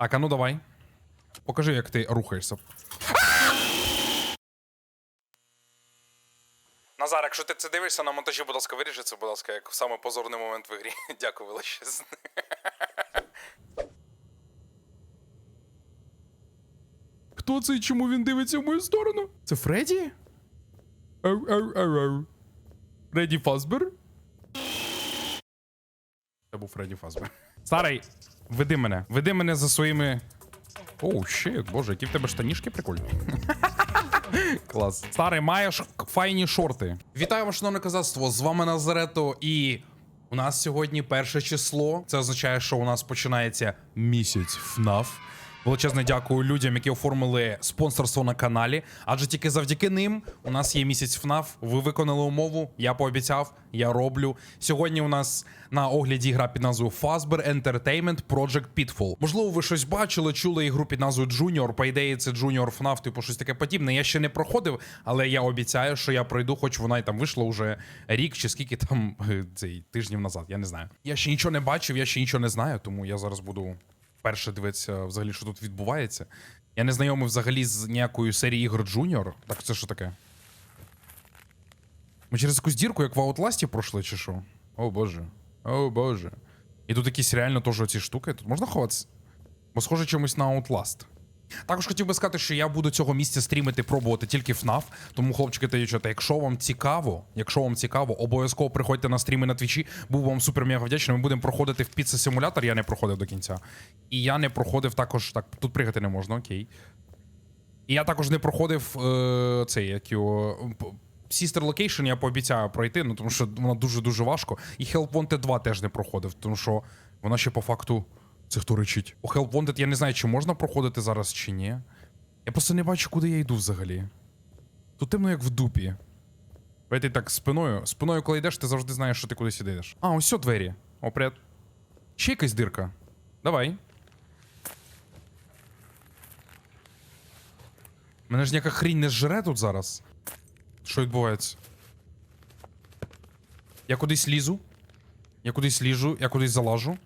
Так, а ну давай. Покажи, як ти рухаєшся. Назар, якщо ти це дивишся на монтажі, будь ласка, виріжи це, будь ласка, як саме позорний момент в ігрі. Дякую величезне. Хто це і чому він дивиться в мою сторону? Це Фредді? Ау, ау, ау, ау. Фредді Фазбер? Був Фредді Фазбер. Старий, веди мене. Веди мене за своїми. Оу, ще, боже, які в тебе штанішки прикольні. Клас. Старий, маєш файні шорти. Вітаємо, шановне казацтво. З вами Назарето, і у нас сьогодні перше число. Це означає, що у нас починається місяць ФНАФ. Величезне дякую людям, які оформили спонсорство на каналі. Адже тільки завдяки ним у нас є місяць ФНАФ. Ви виконали умову. Я пообіцяв, я роблю. Сьогодні у нас на огляді гра під назвою Fazbear Entertainment Project Pitfall. Можливо, ви щось бачили, чули ігру під назвою Junior. По ідеї, це Junior FNAF, типу щось таке подібне. Я ще не проходив, але я обіцяю, що я пройду, хоч вона і там вийшла вже рік чи скільки там цей тижнів назад. Я не знаю. Я ще нічого не бачив, я ще нічого не знаю, тому я зараз буду вперше дивиться взагалі, що тут відбувається. Я не знайомий взагалі з ніякою серії ігор Junior. Так це що таке? Ми через якусь дірку, як в Outlast пройшли, чи що? О боже. О боже. І тут якісь реально теж ці штуки. Тут можна ховатися? Бо схоже чомусь на Outlast. Також хотів би сказати, що я буду цього місця стрімити, пробувати тільки FNAF. Тому, хлопчики та дівчата, якщо вам цікаво, якщо вам цікаво, обов'язково приходьте на стріми на твічі. Був вам супер мега вдячний. Ми будемо проходити в піца симулятор. Я не проходив до кінця. І я не проходив також. Так, тут пригати не можна, окей. І я також не проходив е, цей, як його. Sister Location я пообіцяю пройти, ну тому що вона дуже-дуже важко. І Help Wanted 2 теж не проходив, тому що вона ще по факту. Це хто речить? У Help Wanted я не знаю, чи можна проходити зараз, чи ні. Я просто не бачу, куди я йду взагалі. Тут темно, як в дупі. Бо так спиною. Спиною, коли йдеш, ти завжди знаєш, що ти кудись йдеш. А, ось двері. О. Ще якась дирка. Давай. Мене ж ніяка хрінь не зжере тут зараз. Що відбувається? Я кудись лізу. Я кудись ліжу, я кудись залажу.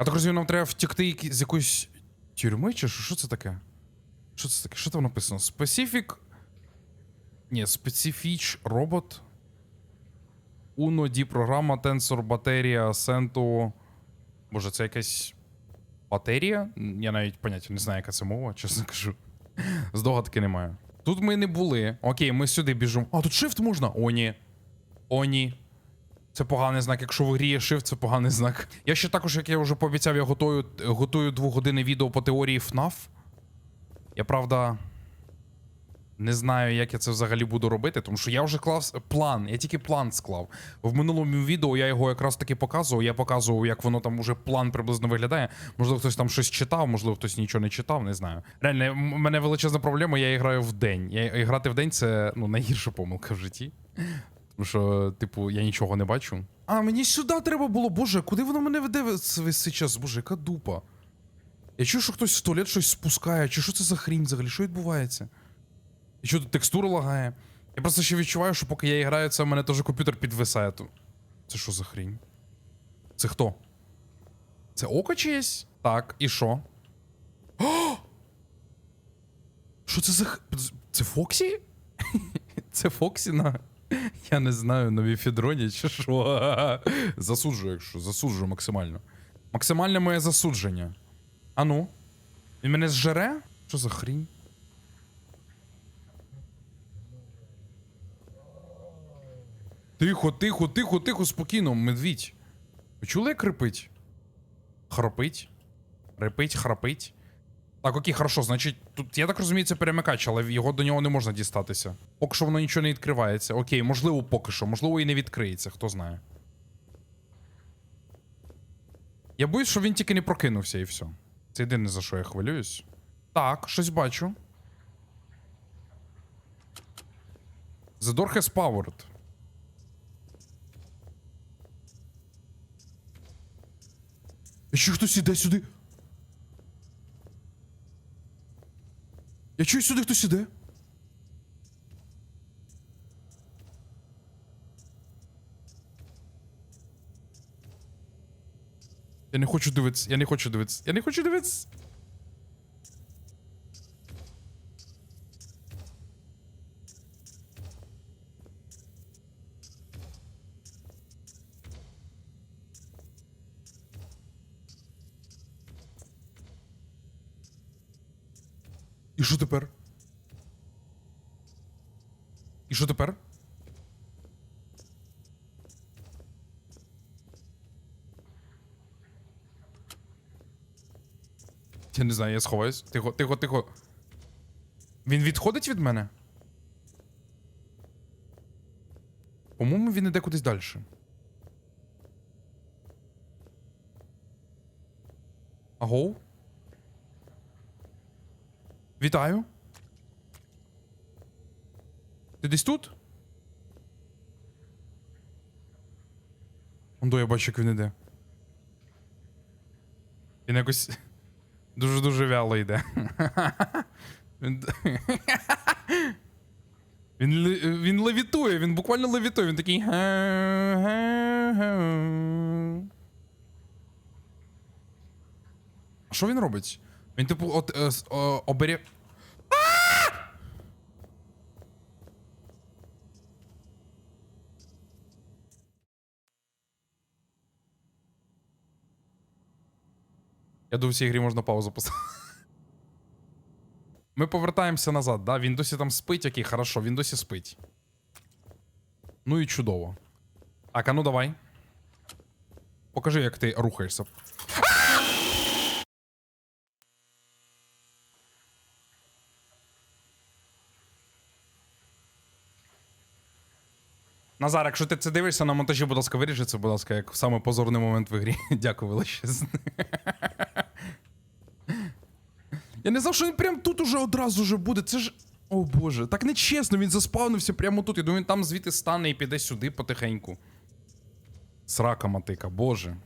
Я так розумію, нам треба втекти які- з якоїсь тюрми, чи що? Це таке? Що це таке? Що там написано? Specific. Ні, Specific робот. Uno D програма, тенсор, батерія, Sento. Боже, це якась батерія? Я навіть поняття не знаю, яка це мова, чесно кажу. Здогадки немає. Тут ми не були. Окей, ми сюди біжимо. А, тут shift можна? О, ні. О, ні. Це поганий знак. Якщо в грі є shift, це поганий знак. Я ще також, як я вже пообіцяв, я готую, готую двогодинне відео по теорії FNAF. Я правда. Не знаю, як я це взагалі буду робити, тому що я вже клав план, я тільки план склав. В минулому відео я його якраз таки показував. Я показував, як воно там уже план приблизно виглядає. Можливо, хтось там щось читав, можливо, хтось нічого не читав, не знаю. Реально, у мене величезна проблема, я граю в день. Я грати в день це ну, найгірша помилка в житті. Тому що, типу, я нічого не бачу. А, мені сюди треба було, боже, куди воно мене веде весь час? Боже, яка дупа. Я чую, що хтось в туалет щось спускає, чи що це за хрінь взагалі? Що відбувається? І що тут текстура лагає? Я просто ще відчуваю, що поки я граю, це в мене теж комп'ютер підвисає. Це що за хрінь? Це хто? Це око чиєсь? Так, і що? О! Що це за х... Це Фоксі? Це Фоксі на. Я не знаю, на Віфідроні чи що. Засуджую, якщо засуджую максимально. Максимальне моє засудження. А ну? Він мене зжере? Що за хрінь? Тихо, тихо, тихо, тихо, спокійно, медвідь. Ви чули, як рипить? Хропить. Рипить, храпить. Так, окей, хорошо, значить, тут, я так розумію, це перемикач, але його до нього не можна дістатися. Поки що воно нічого не відкривається. Окей, можливо, поки що, можливо, і не відкриється, хто знає. Я боюсь, що він тільки не прокинувся і все. Це єдине, за що я хвилююсь. Так, щось бачу. The door has powered. Чую, хтось іде сюди. Я чую сюди хтось іде. Я не хочу дивитися, я не хочу дивитися, я не хочу дивитися. Що тепер? І що тепер? Я не знаю, я сховаюсь. Тихо, тихо, тихо. Він відходить від мене? По-моєму, він іде кудись далі. Агоу? Вітаю. Ти десь тут? Ондо, я бачу, як він іде. Він якось дуже-дуже вяло йде. Він, він, він левітує, він буквально левітує, він такий. А що він робить? Він, типу, от е, с- о, обере. Я думаю, в цій грі можна паузу поставити. Ми повертаємося назад, да? Він досі там спить, який хорошо, він досі спить. Ну і чудово. Так, а ну давай. Покажи, як ти рухаєшся. Назар, якщо ти це дивишся на монтажі, будь ласка, виріжи це, будь ласка, як саме позорний момент в ігрі. Дякую величезне. Я не знав, що він прям тут уже одразу же буде. Це ж. О боже, так нечесно, він заспавнився прямо тут. Я думаю, він там звідти стане і піде сюди потихеньку. Срака матика, боже.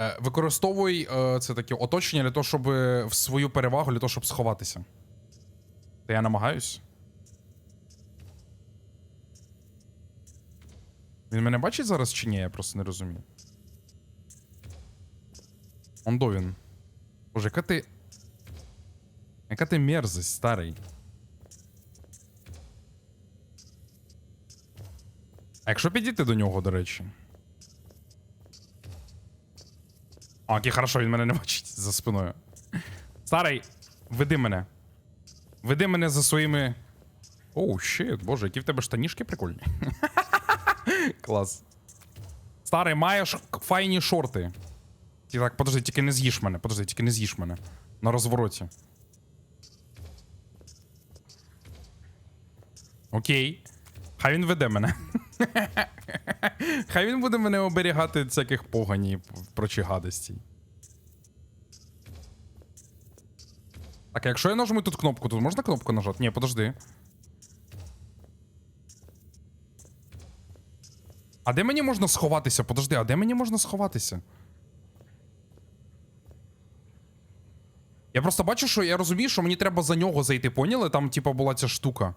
Е, використовуй е, це таке оточення для того, щоб е, в свою перевагу, для того, щоб сховатися. Та я намагаюсь. Він мене бачить зараз чи ні? Я просто не розумію. Ондо він. Боже, яка ти. Яка ти мерзость, старий. А якщо підійти до нього, до речі. О, окей, хорошо, він мене не бачить за спиною. Старий, веди мене. Веди мене за своїми. Оу, щит, боже, які в тебе штанішки прикольні. Клас. Старий, маєш файні шорти. Ті, так, подожди, тільки не з'їж мене. Подожди, тільки не з'їж мене. На розвороті. Окей. Хай він веде мене. Хай він буде мене оберігати від всяких погані і прочі гадостей. Так, а якщо я нажму тут кнопку, тут можна кнопку нажати? Ні, подожди. А де мені можна сховатися? Подожди, а де мені можна сховатися? Я просто бачу, що я розумію, що мені треба за нього зайти, поняли? Там, типа, була ця штука.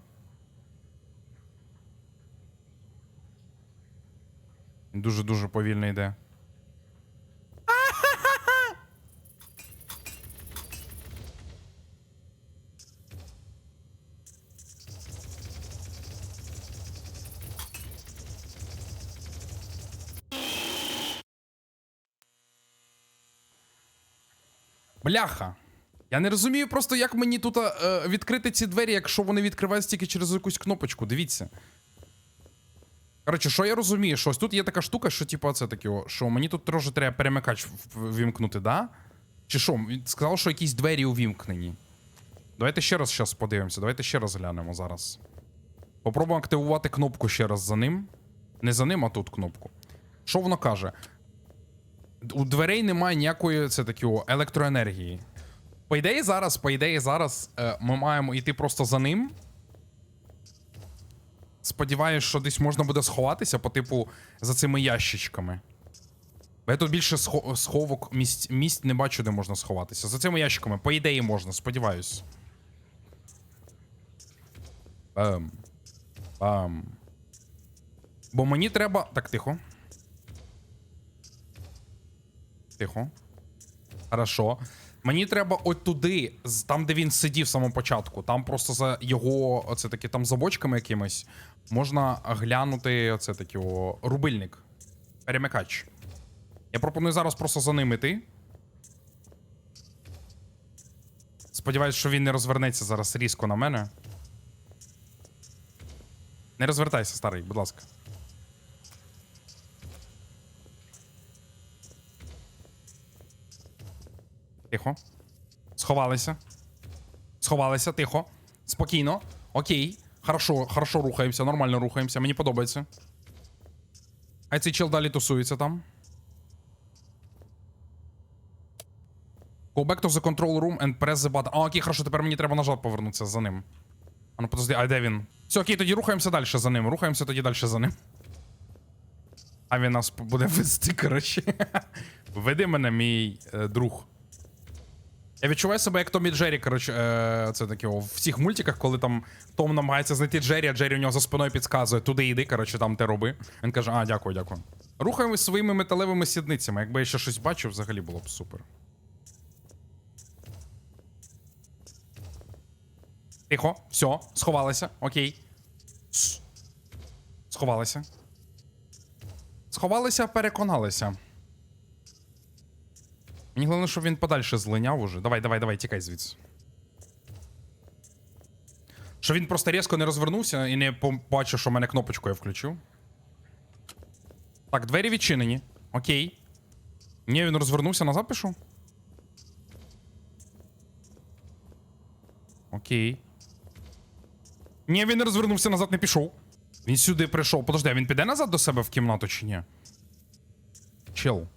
Дуже-дуже повільно йде. Бляха. Я не розумію просто, як мені тут е, відкрити ці двері, якщо вони відкриваються тільки через якусь кнопочку. Дивіться. Коротше, що я розумію, що ось тут є така штука, що типу, це таке, що мені тут трошки треба перемикач ввімкнути, да? Чи що? Він сказав, що якісь двері увімкнені. Давайте ще раз щас подивимося, давайте ще раз глянемо зараз. Попробуємо активувати кнопку ще раз за ним. Не за ним, а тут кнопку. Що воно каже? У дверей немає ніякої це такі електроенергії. По ідеї зараз, по ідеї зараз е, ми маємо йти просто за ним. Сподіваюсь, що десь можна буде сховатися, по типу, за цими ящичками. Бо я тут більше схо- сховок місць, місць не бачу, де можна сховатися. За цими ящиками, по ідеї, можна, сподіваюсь. Бам. Бам. Бо мені треба. Так, тихо. Тихо. Хорошо. Мені треба от туди, там, де він сидів в самому початку. Там просто за його, оце таки, там за бочками якимось, можна глянути оце таки о, рубильник. Перемикач. Я пропоную зараз просто за ним іти. Сподіваюсь, що він не розвернеться зараз різко на мене. Не розвертайся, старий, будь ласка. Тихо. Сховалися. Сховалися, тихо. Спокійно. Окей. Хорошо, хорошо рухаємося, нормально рухаємося. Мені подобається. А цей чел далі тусується там. Go back to the control room and press the button. А, окей, хорошо, тепер мені треба назад повернутися за ним. А ну подожди, а де він? Все, окей, тоді рухаємося далі за ним. Рухаємося тоді далі за ним. А він нас буде вести, коротше. Веди мене, мій е, друг. Я відчуваю себе як Том і Джері, коротше, е, це таке о, в всіх мультиках, коли там Том намагається знайти Джері, а Джері у нього за спиною підказує, туди йди, коротше, там те роби. Він каже, а, дякую, дякую. Рухаємось своїми металевими сідницями. Якби я ще щось бачив, взагалі було б супер. Тихо, все, сховалися, окей. Сховалися. Сховалися, переконалися. Мені головне, щоб він подальше злиняв уже. Давай, давай, давай, тікай звідси. Щоб він просто різко не розвернувся і не побачив, що в мене кнопочку я включив. Так, двері відчинені. Окей. Ні, він розвернувся назад пішов. Окей. Ні, він не розвернувся назад, не пішов. Він сюди прийшов. Подожди, а він піде назад до себе в кімнату чи ні? Чел.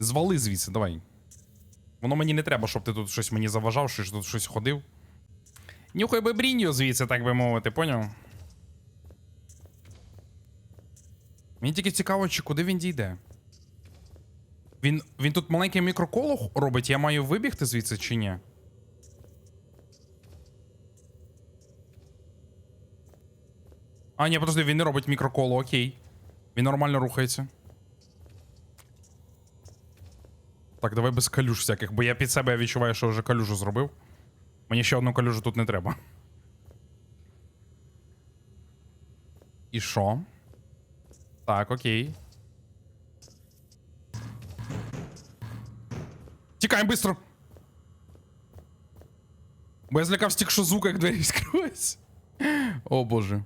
Звали звідси, давай. Воно мені не треба, щоб ти тут щось мені заважав, що тут щось ходив. Нюхай би бріньо звідси, так би мовити, поняв? Мені тільки цікаво, чи куди він дійде. Він, він тут маленьке мікроколо робить, я маю вибігти звідси чи ні? А, ні, подожди, він не робить мікроколо, окей. Він нормально рухається. Так, давай без калюж всяких, бо я під себе відчуваю, що вже калюжу зробив. Мені ще одну калюжу тут не треба. І що? Так, окей. Тікаємо быстро! Бо я злякався тільки що звук, як двері відкриваються. О боже.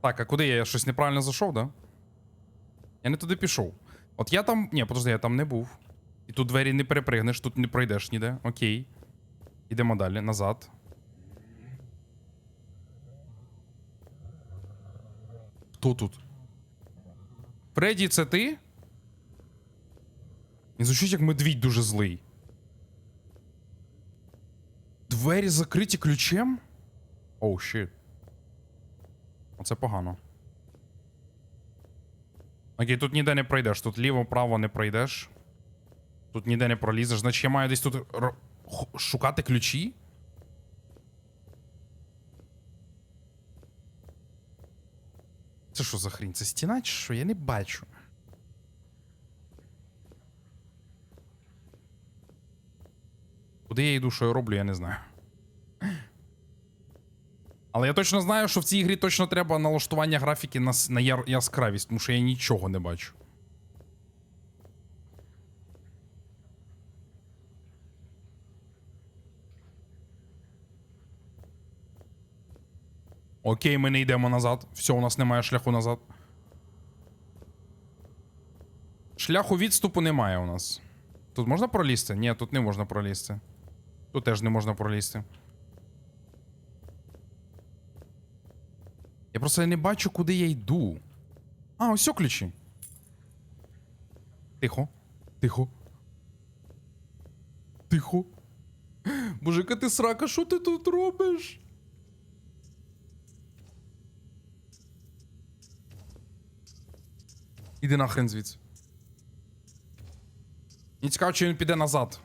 Так, а куди я? Я щось неправильно зайшов, да? Я не туди пішов. От я там. Ні, подожди, я там не був. І тут двері не перепригнеш, тут не пройдеш ніде. Окей. Ідемо далі, назад. Хто тут? Фредді, це ти? Він звучить як медвідь дуже злий. Двері закриті ключем? Оу, oh, щит. Оце погано. Окей, тут ніде не пройдеш. Тут ліво-право не пройдеш. Тут ніде не пролізеш. Значить, я маю десь тут шукати ключі. Це що за хрінь? Це стіна чи що? Я не бачу. Куди я йду, що я роблю, я не знаю. Але я точно знаю, що в цій грі точно треба налаштування графіки на, на яр- яскравість, тому що я нічого не бачу. Окей, ми не йдемо назад. Все, у нас немає шляху назад. Шляху відступу немає у нас. Тут можна пролізти? Ні, тут не можна пролізти. Тут теж не можна пролізти. Просто не бачу, куди я йду. А, ось о ключі. Тихо. Тихо. Тихо. Боже, ти срака, що ти тут робиш? Іди нахрен звідси. Мені цікаво, чи він піде назад.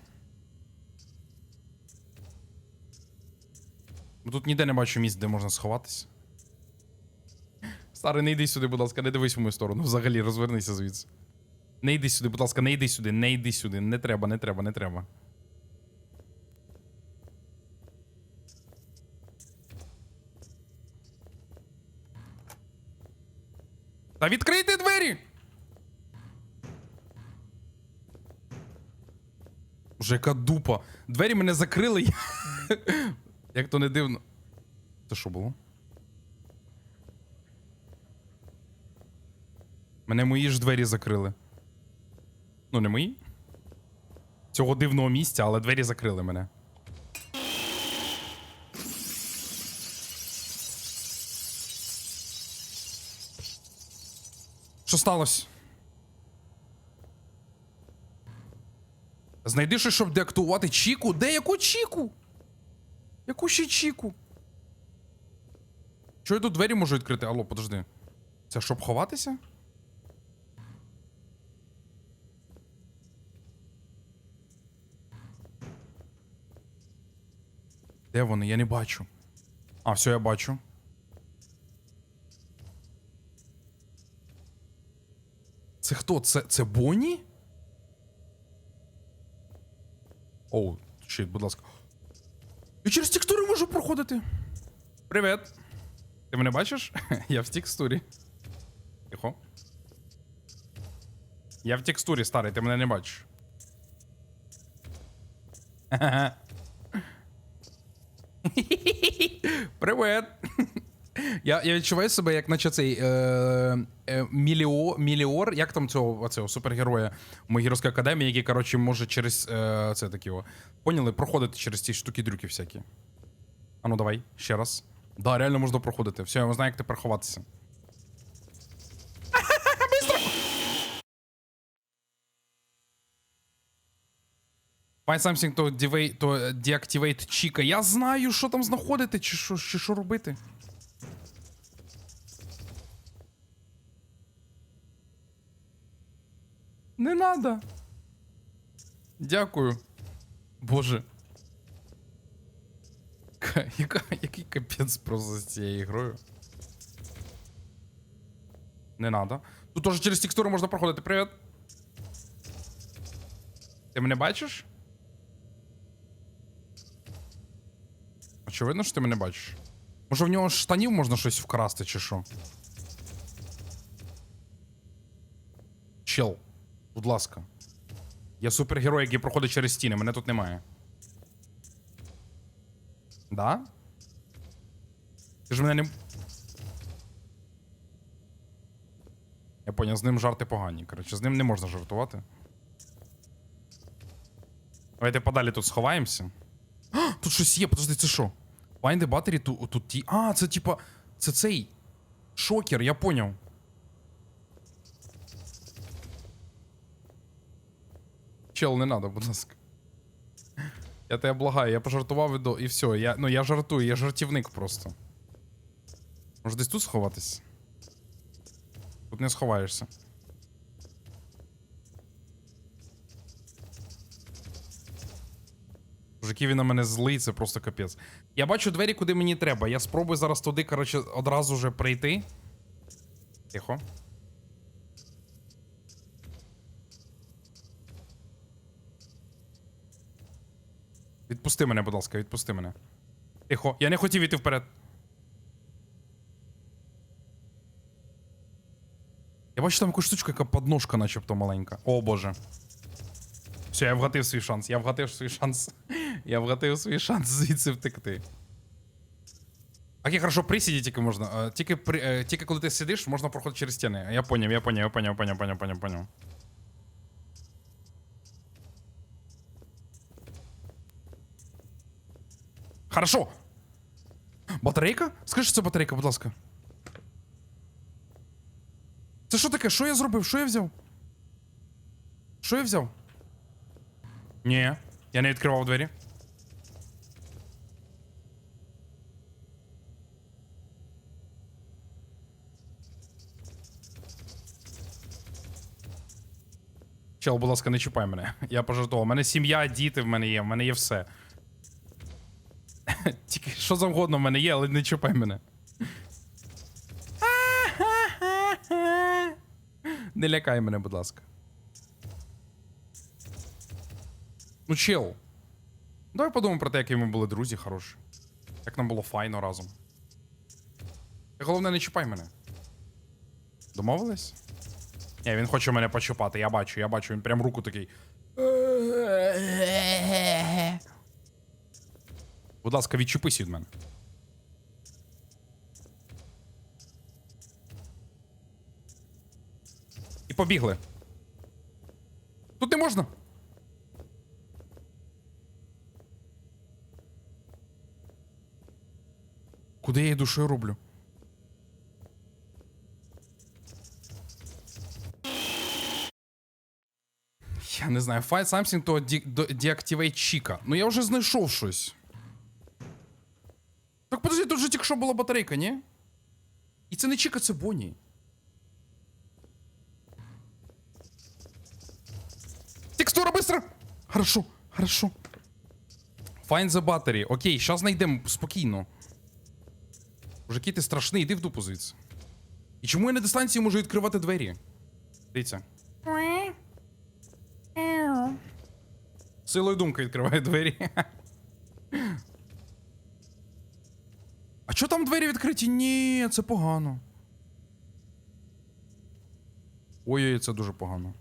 Бо тут ніде не бачу місць, де можна сховатися. Старий, не йди сюди, будь ласка, не дивись в мою сторону. Взагалі, розвернися звідси. Не йди сюди, будь ласка, не йди сюди, не йди сюди. Не треба, не треба, не треба. Та відкрийте двері! Вже яка дупа. Двері мене закрили. Як то не дивно. Це що було? Мене мої ж двері закрили. Ну, не мої. Цього дивного місця, але двері закрили мене. Що сталося? Знайди щось, щоб деактивувати Чіку. Де яку Чіку? Яку ще Чіку? Що я тут двері можу відкрити? Алло, подожди. Це щоб ховатися? Де вони? Я не бачу. А, все, я бачу. Це хто? Це, це Бонні? Оу, щит, будь ласка. Я через текстури можу проходити. Привіт. Ти мене бачиш? Я в текстурі. Тихо. Я в текстурі, старий, ти мене не бачиш. Привет. Я, я відчуваю себе, як наче цей е, е, міліо, міліор, як там цього оцього супергероя в Могірській академії, який, коротше, може через е, це такі, поняли, проходити через ці штуки-дрюки всякі. А ну давай, ще раз. Да, реально можна проходити. Все, я знаю, як тепер ховатися. Find something to, deactivate, to deactivate Чіка. Я знаю, що там знаходити, чи що, чи що робити. Не надо. Дякую. Боже. Яка, який капець просто з цією грою. Не надо. Тут теж через текстуру можна проходити. Привіт. Ти мене бачиш? Очевидно, що ти мене бачиш. Може в нього штанів можна щось вкрасти, чи що? Чел, будь ласка. Я супергерой, який проходить через стіни, мене тут немає. Да? Ти ж мене не. Я поняв, з ним жарти погані. Коротше, з ним не можна жартувати. Давайте подалі тут сховаємося. Тут щось є, подожди, це що? Find the battery тут, тут ті. А, це типа. Це цей. Шокер, я поняв. Чел, не надо, будь ласка. Я тебе благаю, я пожартував і, до... і все. Я... Ну я жартую, я жартівник просто. Може десь тут сховатись? Тут не сховаєшся. Мужики, він на мене злий, це просто капець. Я бачу двері, куди мені треба. Я спробую зараз туди, коротше, одразу вже прийти. Тихо. Відпусти мене, будь ласка, відпусти мене. Тихо, я не хотів іти вперед. Я бачу там якусь штучка, яка подножка, начебто маленька. О боже. Все, я вгатив свій шанс. Я вгатив свій шанс. Я вгатив свій шанс звідси втекти. Окей, хорошо, присіді тільки можна. Е, Тільки, при, е, тільки коли ти сидиш, можна проходити через стіни. Я поняв, я поняв, я поняв, поняв, поняв, поняв, поняв. Хорошо. Батарейка? Скажи, що це батарейка, будь ласка. Це що таке? Що я зробив? Що я взяв? Що я взяв? Ні, я не відкривав двері. Чел, будь ласка, не чіпай мене. Я пожартував. У мене сім'я, діти в мене є, в мене є все. Тільки що завгодно в мене є, але не чіпай мене. Не лякай мене, будь ласка. Ну, чел. Давай подумаємо про те, які ми були друзі хороші. Як нам було файно разом. Головне, не чіпай мене. Домовились? Ні, він хоче мене почупати, я бачу, я бачу, він прям руку такий. Будь ласка, відчепись від мене. І побігли. Тут не можна. Куди я що роблю? Я не знаю. Find something to deactivate Chica. Ну я вже знайшов щось. Так подожди, тут же тільки що була батарейка, ні? І це не Чіка, це Бонні. Текстура быстро! Хорошо, хорошо. Find the battery. Окей, зараз знайдемо спокійно. Боже, який ти страшний, іди в дупу звідси. І чому я на дистанції можу відкривати двері? Дивіться. Силою думки відкриває двері. А чого там двері відкриті? Ні, це погано. Ой-ой, це дуже погано.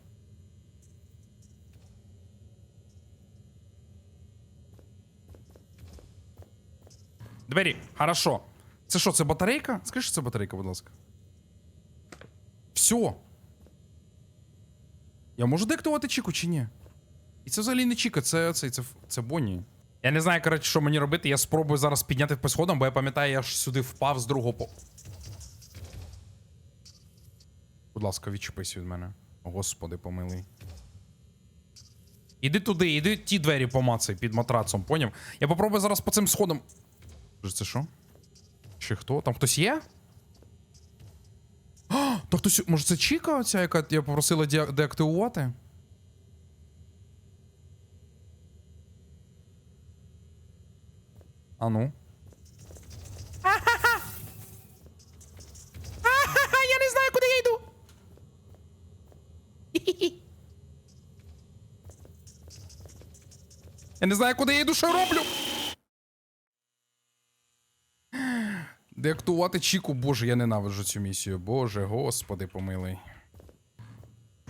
Двері, хорошо. Це що, це батарейка? Скажи, що це батарейка, будь ласка. Все. Я можу деактувати Чіку чи ні? І це взагалі не Чіка, це це, це, це Бонні. Я не знаю, коротше, що мені робити. Я спробую зараз підняти по сходам, бо я пам'ятаю, я ж сюди впав з другого по. Будь ласка, відчепись від мене. Господи, помилуй. Іди туди, іди ті двері помацай під матрацом, поняв? Я попробую зараз по цим сходам. Боже, Це що? Чи хто? Там хтось є? А, та хтось. Може це Чіка оця, яка я попросила де- деактивувати? А ну. Я не знаю, куди я йду. Я не знаю, куди я йду, що роблю. Деактувати Чіку, боже, я ненавиджу цю місію. Боже, господи, помилуй.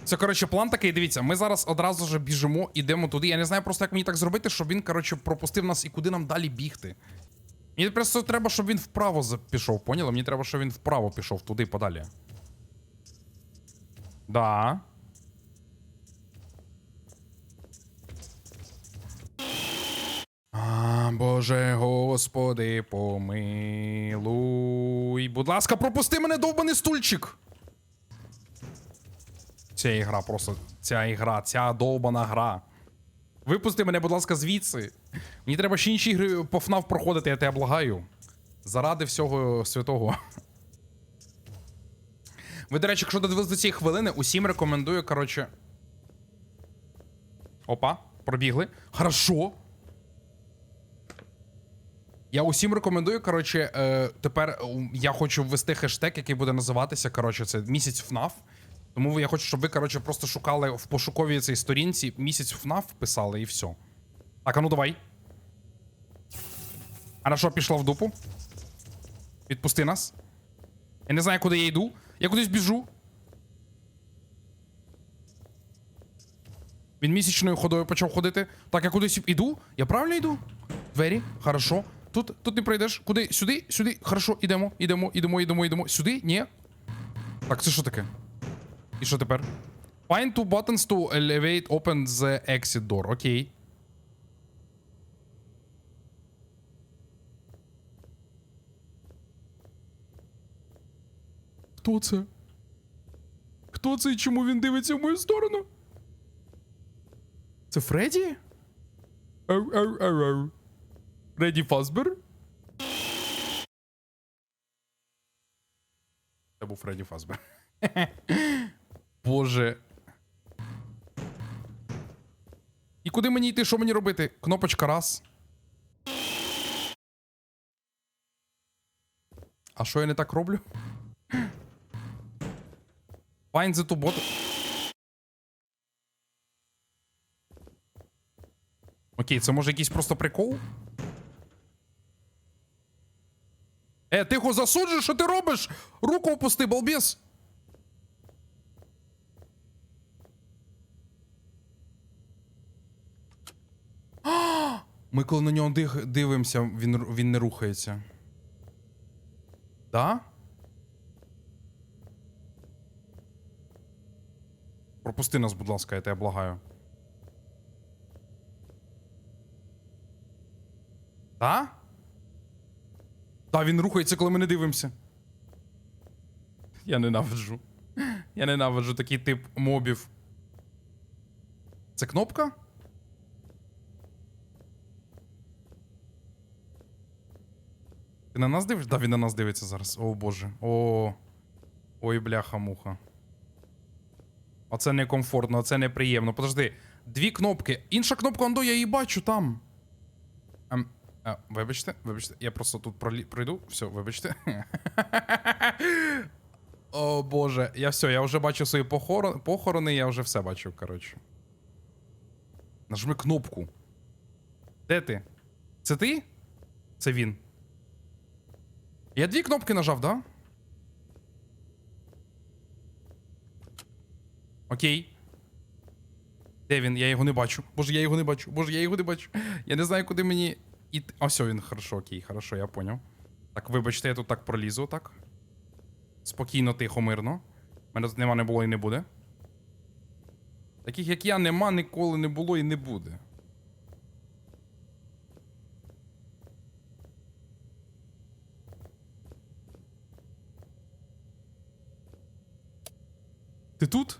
Це, коротше, план такий, дивіться, ми зараз одразу ж біжимо, ідемо туди. Я не знаю просто, як мені так зробити, щоб він, коротше, пропустив нас і куди нам далі бігти. Мені просто треба, щоб він вправо пішов, поняли? Мені треба, щоб він вправо пішов, туди подалі. Да. А, Боже, господи, помилуй. Будь ласка, пропусти мене довбаний стульчик. Ця ігра просто. Ця ігра, ця довбана гра. Випусти мене, будь ласка, звідси. Мені треба ще інші ігри по FNAF проходити, я тебе благаю. Заради всього святого. Ви, до речі, якщо додивились до цієї хвилини, усім рекомендую, коротше. Опа, пробігли. Хорошо. Я усім рекомендую, коротше, е, тепер е, я хочу ввести хештег, який буде називатися, коротше, це місяць FNAF. Тому я хочу, щоб ви, коротше, просто шукали в пошуковій цій сторінці місяць FNAF писали і все. Так, а ну давай. Хорошо, пішла в дупу. Відпусти нас. Я не знаю, куди я йду. Я кудись біжу. Він місячною ходою почав ходити. Так, я кудись іду. Я правильно йду? Двері, хорошо. Тут, тут не пройдеш. Куди? Сюди, сюди. Хорошо, ідемо, ідемо, ідемо, ідемо, ідемо. Сюди? Ні. Так, це що таке? І що тепер? Find two buttons to elevate open the exit door. Окей. Хто це? Хто це і чому він дивиться в мою сторону? Це Фредді? Ау, ау, ау, ау. Фредді Фазбер? Це був Фредді Фазбер. Боже. І куди мені йти? Що мені робити? Кнопочка раз. А що я не так роблю? Find the two bot. Окей, це може якийсь просто прикол? Е, тихо засуджуєш, що ти робиш? Руку опусти, балбес! Ми коли на нього дивимося, він, він не рухається. Да? Пропусти нас, будь ласка, я тебе благаю. Да? Да, він рухається, коли ми не дивимося. Я ненавиджу. Я ненавиджу такий тип мобів. Це кнопка? Ти на нас дивишся? Да, він на нас дивиться зараз. О боже. О. Ой, бляха-муха. Оце некомфортно, оце неприємно. Подожди, дві кнопки. Інша кнопка, Андо, я її бачу там. Ем, а, вибачте, вибачте, я просто тут пройду. Все, вибачте. О боже, я все, я вже бачу свої похорон... похорони, я вже все бачу, коротше. Нажми кнопку. Де ти? Це ти? Це він. Я дві кнопки нажав, да? Окей. Де він? Я його не бачу. Боже, я його не бачу. Боже, я його не бачу. Я не знаю, куди мені. іти. А, все, він хорошо, окей, хорошо, я поняв. Так, вибачте, я тут так пролізу, так. Спокійно, тихо, мирно. Мене тут нема, не було і не буде. Таких, як я, нема, ніколи не було і не буде. Ти тут?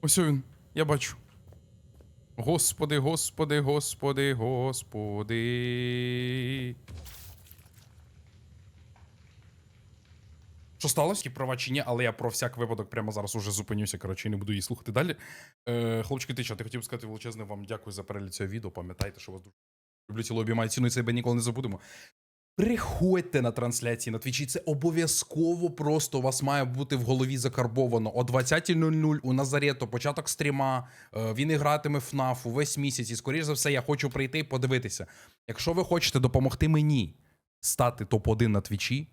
Ось він, я бачу. Господи, господи, господи, господи. Що сталося? Права чи ні, але я про всяк випадок прямо зараз уже зупинюся, коротше, і не буду її слухати далі. Е, хлопчики, ти що, ти хотів сказати величезне вам дякую за перегляд цього відео. Пам'ятайте, що вас дуже люблю цілу обіймаю ціну і себе ніколи не забудемо. Приходьте на трансляції на твічі. Це обов'язково просто у вас має бути в голові закарбовано. О 20.00 у Назарето, початок стріма. е, Він ігратиме ФНАФ увесь місяць. І скоріш за все, я хочу прийти і подивитися. Якщо ви хочете допомогти мені стати топ-1 на твічі,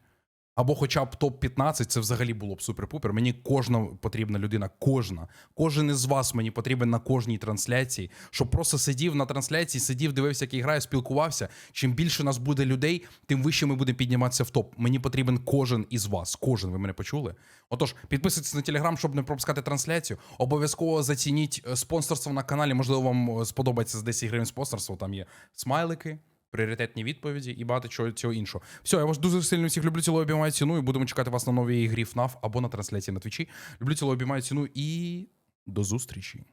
або хоча б топ-15, це взагалі було б супер-пупер. Мені кожна потрібна людина, кожна. Кожен із вас мені потрібен на кожній трансляції, щоб просто сидів на трансляції, сидів, дивився, як я граю, спілкувався. Чим більше нас буде людей, тим вище ми будемо підніматися в топ. Мені потрібен кожен із вас. Кожен, ви мене почули? Отож, підписуйтесь на телеграм, щоб не пропускати трансляцію. Обов'язково зацініть е, спонсорство на каналі. Можливо, вам е, сподобається з 10 гривень спонсорство. Там є смайлики. Пріоритетні відповіді і багато чого цього іншого. Все, я вас дуже сильно всіх люблю, цілую обіймаю ціну і будемо чекати вас на новій грі FNAF або на трансляції на твічі. Люблю цілую обіймаю ціну і до зустрічі.